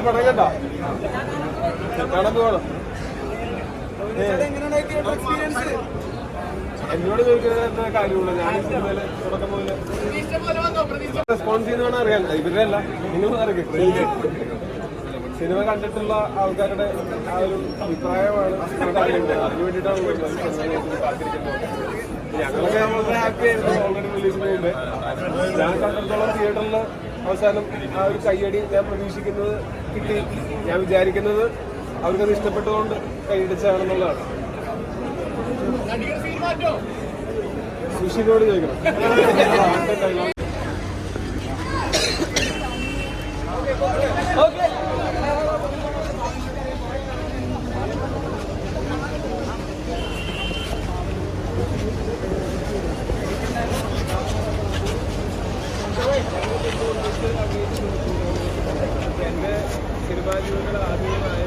പടം ചോദിക്കുന്നത് എന്താ എന്നോട് കാര്യമുള്ളൂ ഞാൻ ഇതുപോലെ തുടക്കം മുതൽ റെസ്പോൺസ് ചെയ്യുന്നതാണ് അറിയാൻ ഇവരുടെ അല്ല നിങ്ങൾ സിനിമ കണ്ടിട്ടുള്ള ആൾക്കാരുടെ ആ ഒരു അഭിപ്രായമാണ് അതിന് വേണ്ടിയിട്ടാണ് ഞങ്ങളൊക്കെ വളരെ ഹാപ്പി ആയിരുന്നു. ഓൾറെഡി റിലീസ് മുമ്പേ ഞാൻ കണ്ടിടത്തോളം തിയേറ്ററിൽ അവസാനം ആ ഒരു കയ്യടി ഞാൻ പ്രതീക്ഷിക്കുന്നത് കിട്ടി. ഞാൻ വിചാരിക്കുന്നത് അവർക്കത് ഇഷ്ടപ്പെട്ടതുകൊണ്ട് കൈയടിച്ചാണെന്നുള്ളതാണ്. സുഷിനോട് ചോദിക്കണം. എന്റെ സിനിമാ ജീവിതത്തിൽ ആദ്യമായ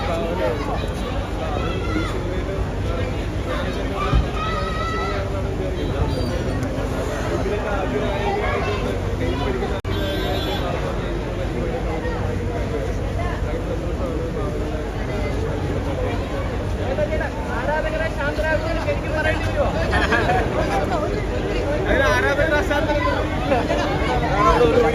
ഭാവനയായിരുന്നു ഈ സിനിമയിൽ ഇതിലൊക്കെ ആദ്യ നായകനായിട്ടുണ്ട് കൈ പിടിക്കുന്ന ആദ്യ ആരാധകരെ ശാന്തരാകുമെന്ന് ശരിക്കും പറയേണ്ടി വരുമോ അവിടെ